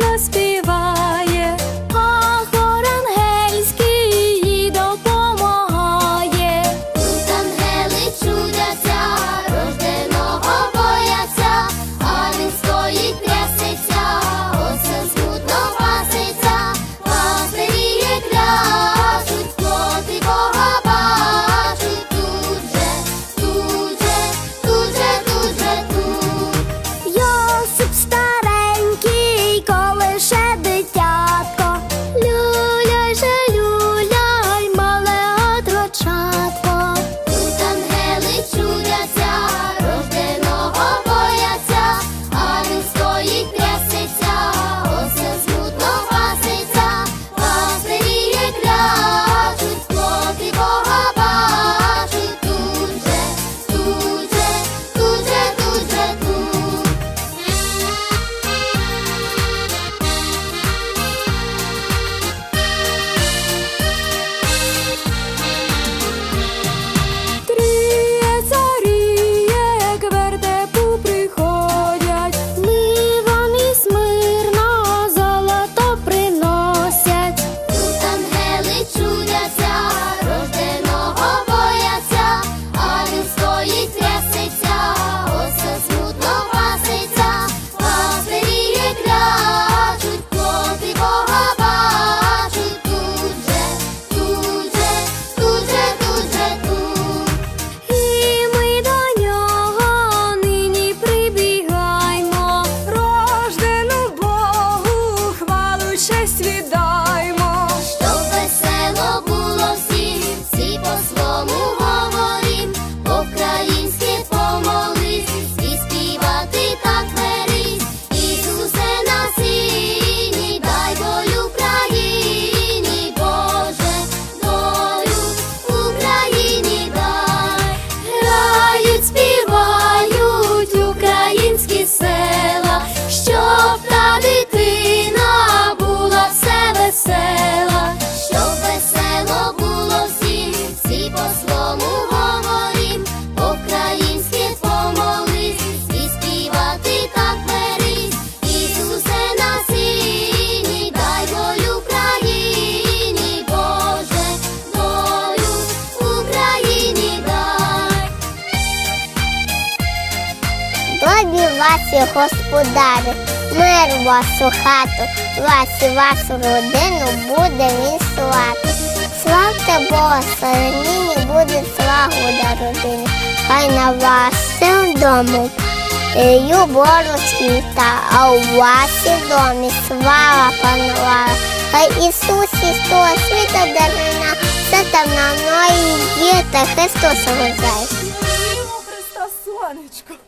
must be ваші господарі, мир вашу хату, вас і вашу родину буде він слати. Славте Бога, нині буде слагода родини, хай на вашому дому любов світа, а у вашій домі слава панувала. Хай Ісус того світа дарина, все там на мною є, Христос. Слава Христа, сонечко.